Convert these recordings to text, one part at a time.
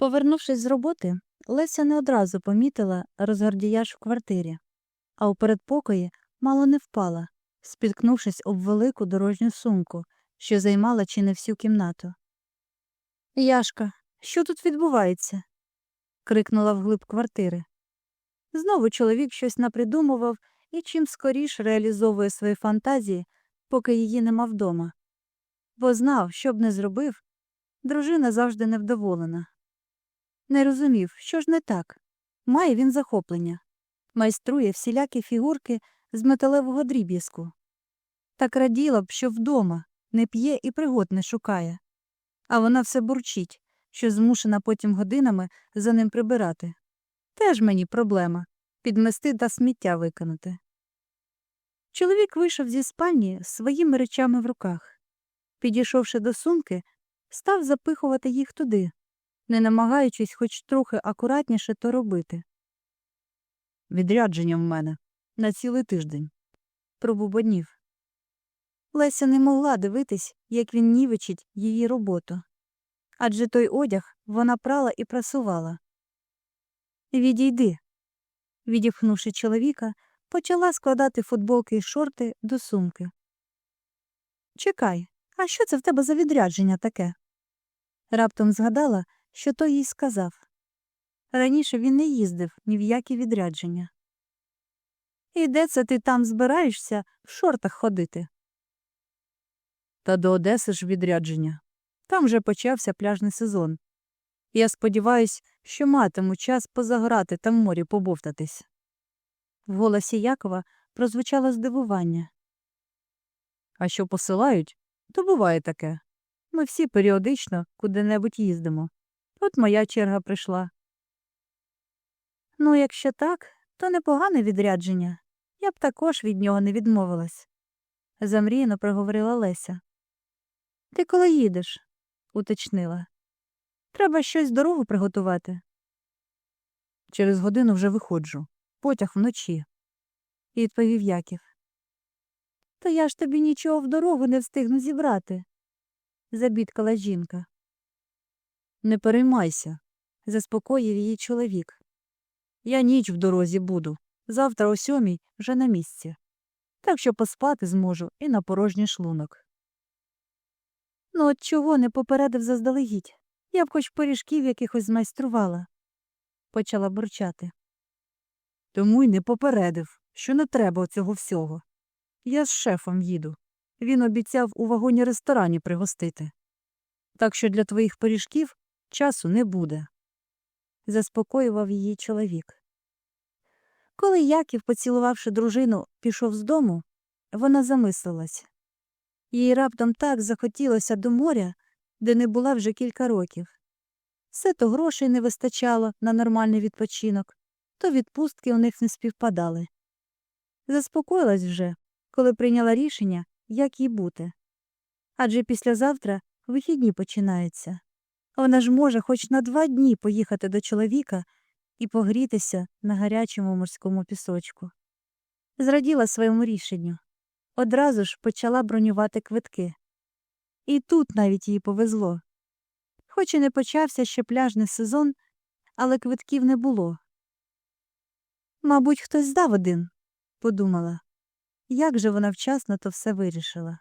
Повернувшись з роботи, Леся не одразу помітила розгардіяж в квартирі, а у передпокої мало не впала, спіткнувшись об велику дорожню сумку, що займала чи не всю кімнату. Яшка, що тут відбувається? крикнула вглиб квартири. Знову чоловік щось напридумував і чим скоріш реалізовує свої фантазії, поки її нема вдома. Бо знав, що б не зробив, дружина завжди невдоволена. Не розумів, що ж не так. Має він захоплення, майструє всілякі фігурки з металевого дріб'язку. Так раділа б, що вдома не п'є і пригод не шукає. А вона все бурчить, що змушена потім годинами за ним прибирати. Теж мені проблема підмести та сміття викинути. Чоловік вийшов зі спальні з своїми речами в руках. Підійшовши до сумки, став запихувати їх туди, не намагаючись хоч трохи акуратніше то робити. Відрядження в мене на цілий тиждень. Пробубонів. Леся не могла дивитись, як він нівечить її роботу. Адже той одяг вона прала і прасувала. Відійди. Відіпхнувши чоловіка, почала складати футболки і шорти до сумки. Чекай, а що це в тебе за відрядження таке? Раптом згадала, що той їй сказав. Раніше він не їздив ні в які відрядження. І де це ти там збираєшся в шортах ходити? Та до Одеси ж відрядження. Там вже почався пляжний сезон. Я сподіваюсь, що матиму час позаграти та в морі побовтатись. В голосі Якова прозвучало здивування. А що посилають, то буває таке. Ми всі періодично куди-небудь їздимо. От моя черга прийшла. Ну, якщо так, то непогане відрядження. Я б також від нього не відмовилась. Замріяно проговорила Леся. Ти коли їдеш? уточнила. Треба щось дорогу приготувати. Через годину вже виходжу. Потяг вночі, відповів Яків. Та я ж тобі нічого в дорогу не встигну зібрати, забідкала жінка. Не переймайся, заспокоїв її чоловік. Я ніч в дорозі буду. Завтра о сьомій вже на місці. Так що поспати зможу і на порожній шлунок. Ну, от чого не попередив заздалегідь? Я б хоч пиріжків якихось змайструвала, почала бурчати. Тому й не попередив, що не треба цього всього. Я з шефом їду. Він обіцяв у вагоні ресторані пригостити. Так що для твоїх пиріжків часу не буде, заспокоював її чоловік. Коли Яків, поцілувавши дружину, пішов з дому, вона замислилась. Їй раптом так захотілося до моря, де не була вже кілька років. Все то грошей не вистачало на нормальний відпочинок, то відпустки у них не співпадали. Заспокоїлась вже, коли прийняла рішення, як їй бути. Адже післязавтра вихідні починаються. Вона ж може хоч на два дні поїхати до чоловіка і погрітися на гарячому морському пісочку. Зраділа своєму рішенню. Одразу ж почала бронювати квитки. І тут навіть їй повезло. Хоч і не почався ще пляжний сезон, але квитків не було. Мабуть, хтось здав один, подумала. Як же вона вчасно то все вирішила.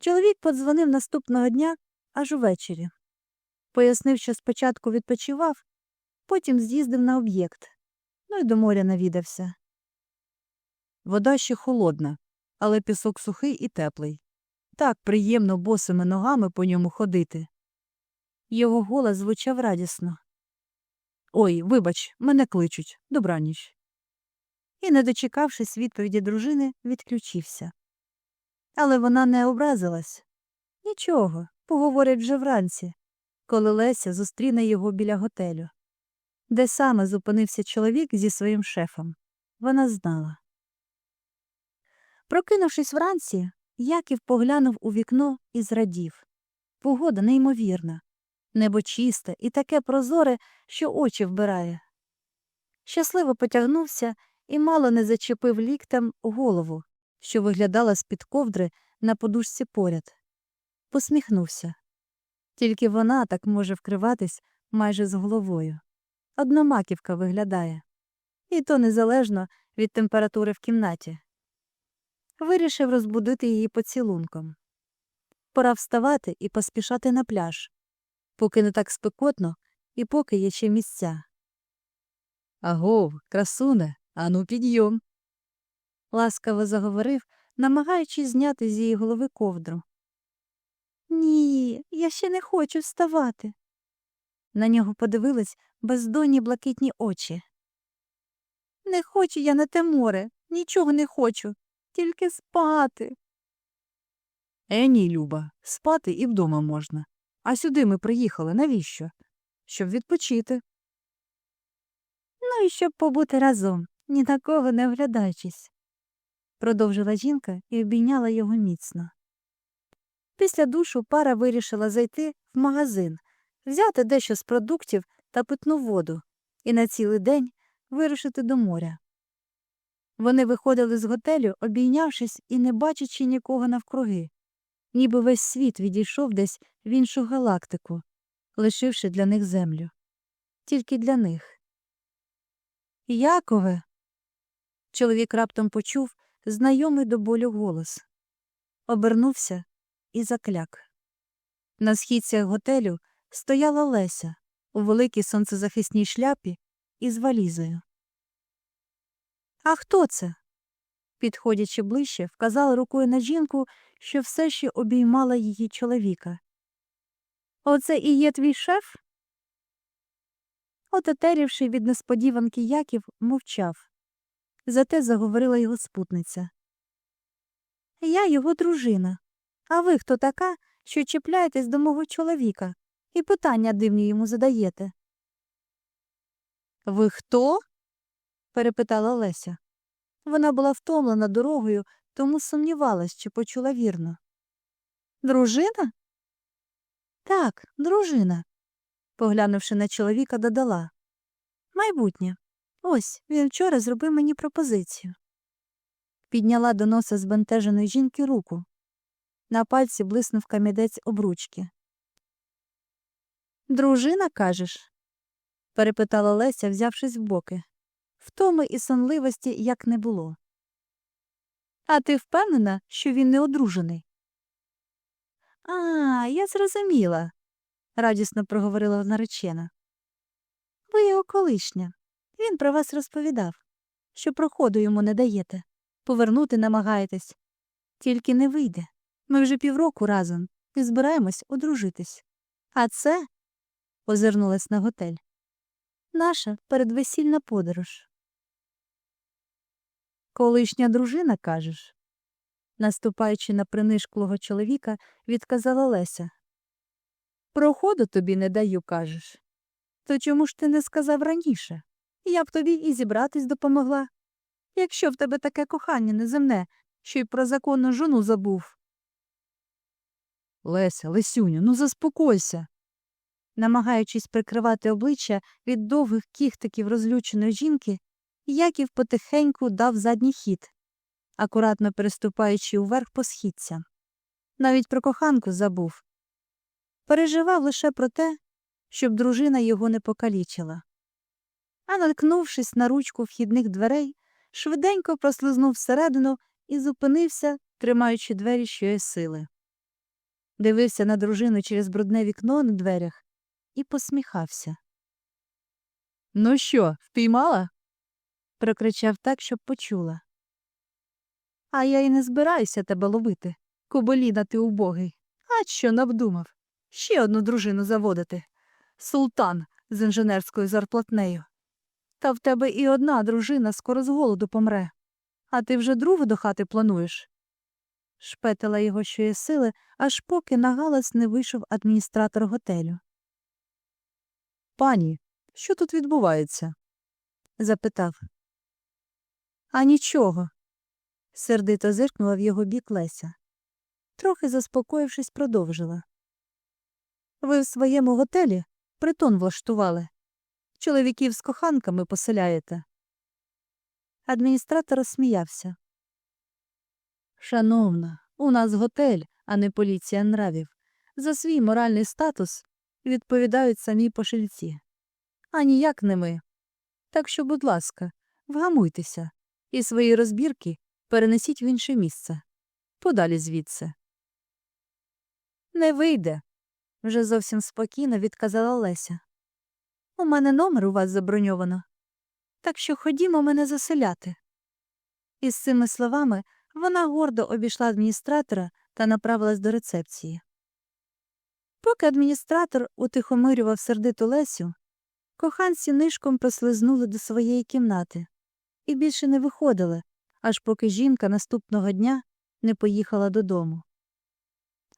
Чоловік подзвонив наступного дня аж увечері. Пояснив, що спочатку відпочивав, потім з'їздив на об'єкт, ну й до моря навідався. Вода ще холодна, але пісок сухий і теплий. Так приємно босими ногами по ньому ходити. Його голос звучав радісно. Ой, вибач, мене кличуть. Добраніч. І, не дочекавшись відповіді дружини, відключився. Але вона не образилась. Нічого, поговорять вже вранці, коли Леся зустріне його біля готелю. Де саме зупинився чоловік зі своїм шефом, вона знала. Прокинувшись вранці, Яків поглянув у вікно і зрадів. Погода неймовірна, небо чисте і таке прозоре, що очі вбирає. Щасливо потягнувся і мало не зачепив ліктем голову, що виглядала з-під ковдри на подушці поряд. Посміхнувся. Тільки вона так може вкриватись майже з головою. Одна маківка виглядає. І то незалежно від температури в кімнаті. Вирішив розбудити її поцілунком. Пора вставати і поспішати на пляж, поки не так спекотно і поки є ще місця. Агов, красуне, ану підйом. ласкаво заговорив, намагаючись зняти з її голови ковдру. Ні, я ще не хочу вставати. На нього подивились бездонні блакитні очі. Не хочу я на те море, нічого не хочу, тільки спати. Е, ні, Люба, спати і вдома можна. А сюди ми приїхали, навіщо? Щоб відпочити. Ну і щоб побути разом, ні на кого не оглядаючись, продовжила жінка і обійняла його міцно. Після душу пара вирішила зайти в магазин, взяти дещо з продуктів та питну воду і на цілий день вирушити до моря. Вони виходили з готелю, обійнявшись і не бачачи нікого навкруги, ніби весь світ відійшов десь в іншу галактику, лишивши для них землю. Тільки для них. Якове. Чоловік раптом почув знайомий до болю голос. Обернувся і закляк. На східцях готелю стояла Леся у великій сонцезахисній шляпі із валізою. А хто це? Підходячи ближче, вказала рукою на жінку, що все ще обіймала її чоловіка. Оце і є твій шеф? Отетерівши від несподіванки Яків, мовчав. Зате заговорила його спутниця. Я його дружина. А ви хто така, що чіпляєтесь до мого чоловіка і питання дивні йому задаєте? Ви хто? перепитала Леся. Вона була втомлена дорогою, тому сумнівалась, чи почула вірно. Дружина? Так, дружина, поглянувши на чоловіка, додала. Майбутнє. Ось він вчора зробив мені пропозицію. Підняла до носа збентеженої жінки руку. На пальці блиснув камідець обручки. Дружина, кажеш? перепитала Леся, взявшись в боки. Втоми і сонливості як не було. А ти впевнена, що він не одружений? А, я зрозуміла, радісно проговорила наречена. Ви його колишня. Він про вас розповідав, що проходу йому не даєте, повернути намагаєтесь. Тільки не вийде. Ми вже півроку разом і збираємось одружитись. А це, озирнулась на готель, наша передвесільна подорож. Колишня дружина, кажеш? наступаючи на принишклого чоловіка, відказала Леся. Проходу тобі не даю, кажеш. То чому ж ти не сказав раніше? Я б тобі і зібратись допомогла. Якщо в тебе таке кохання неземне, що й про законну жону забув. Леся, Лесюню, ну заспокойся. Намагаючись прикривати обличчя від довгих кіхтиків розлюченої жінки, Яків потихеньку дав задній хід, акуратно переступаючи уверх по східцям. Навіть про коханку забув. Переживав лише про те, щоб дружина його не покалічила. А наткнувшись на ручку вхідних дверей, швиденько прослизнув всередину і зупинився, тримаючи двері щої сили. Дивився на дружину через брудне вікно на дверях і посміхався. Ну що, впіймала? Прокричав так, щоб почула. А я й не збираюся тебе ловити, коболіна ти убогий. А що навдумав? Ще одну дружину заводити. Султан з інженерською зарплатнею. Та в тебе і одна дружина скоро з голоду помре. А ти вже другу до хати плануєш? Шпетила його що є сили, аж поки на галас не вийшов адміністратор готелю. Пані, що тут відбувається? запитав. А нічого. сердито зиркнула в його бік Леся. Трохи заспокоївшись, продовжила. Ви в своєму готелі притон влаштували. Чоловіків з коханками поселяєте. Адміністратор розсміявся. Шановна, у нас готель, а не поліція нравів. за свій моральний статус відповідають самі пошильці, а ніяк не ми. Так що, будь ласка, вгамуйтеся і свої розбірки перенесіть в інше місце, подалі звідси. Не вийде, вже зовсім спокійно відказала Леся. У мене номер у вас заброньовано, так що ходімо мене заселяти. Із цими словами вона гордо обійшла адміністратора та направилась до рецепції. Поки адміністратор утихомирював сердиту Лесю, коханці нишком прослизнули до своєї кімнати і більше не виходили, аж поки жінка наступного дня не поїхала додому.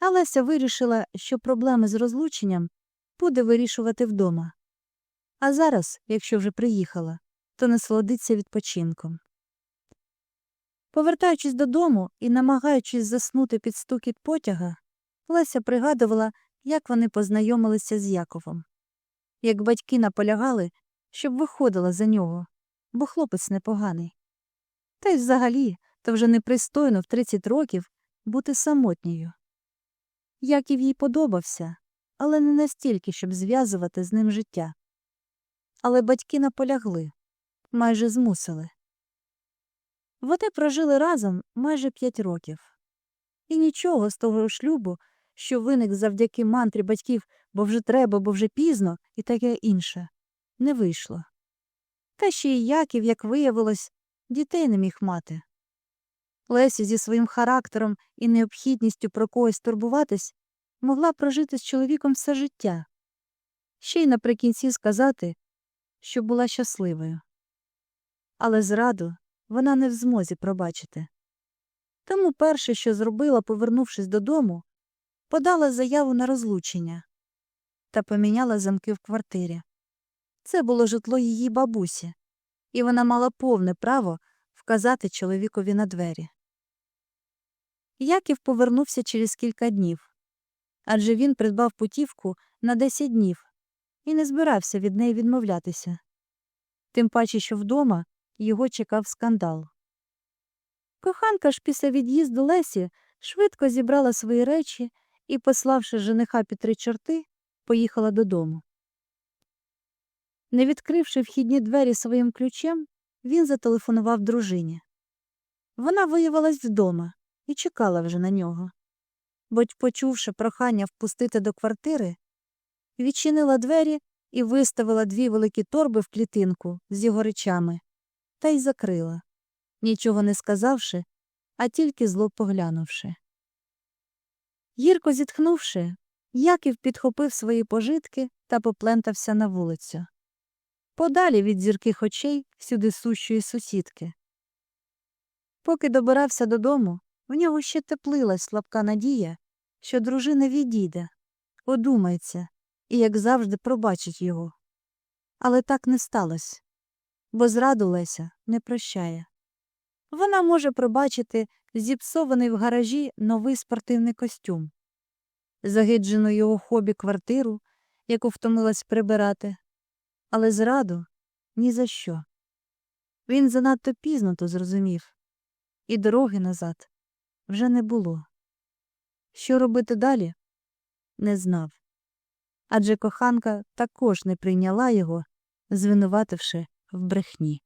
А Леся вирішила, що проблеми з розлученням буде вирішувати вдома. А зараз, якщо вже приїхала, то насолодиться відпочинком. Повертаючись додому і намагаючись заснути під стукіт потяга, Леся пригадувала, як вони познайомилися з Яковом. Як батьки наполягали, щоб виходила за нього, бо хлопець непоганий. Та й взагалі, то вже непристойно в 30 років бути самотньою. Яків їй подобався, але не настільки, щоб зв'язувати з ним життя. Але батьки наполягли, майже змусили. Вони прожили разом майже п'ять років. І нічого з того шлюбу, що виник завдяки мантрі батьків, бо вже треба, бо вже пізно, і таке інше, не вийшло. Та ще й Яків, як виявилось, дітей не міг мати. Леся зі своїм характером і необхідністю про когось турбуватись могла прожити з чоловіком все життя, ще й наприкінці сказати, що була щасливою. Але зраду вона не в змозі пробачити. Тому перше, що зробила, повернувшись додому, подала заяву на розлучення та поміняла замки в квартирі. Це було житло її бабусі, і вона мала повне право вказати чоловікові на двері. Яків повернувся через кілька днів, адже він придбав путівку на 10 днів і не збирався від неї відмовлятися. Тим паче, що вдома його чекав скандал. Коханка ж після від'їзду Лесі швидко зібрала свої речі і, пославши жениха під три чорти, поїхала додому. Не відкривши вхідні двері своїм ключем, він зателефонував дружині. Вона виявилась вдома і чекала вже на нього. Бо, почувши прохання впустити до квартири, відчинила двері і виставила дві великі торби в клітинку з його речами та й закрила, нічого не сказавши, а тільки зло поглянувши. Гірко зітхнувши, Яків підхопив свої пожитки та поплентався на вулицю. Подалі від зірких очей сюди сущої сусідки. Поки добирався додому, в нього ще теплилась слабка надія, що дружина відійде, одумається і, як завжди, пробачить його. Але так не сталося, бо зраду Леся не прощає. Вона може пробачити зіпсований в гаражі новий спортивний костюм, загиджену його хобі квартиру, яку втомилась прибирати, але зраду ні за що. Він занадто пізно то зрозумів, і дороги назад вже не було. Що робити далі? Не знав. Адже коханка також не прийняла його, звинувативши в брехні.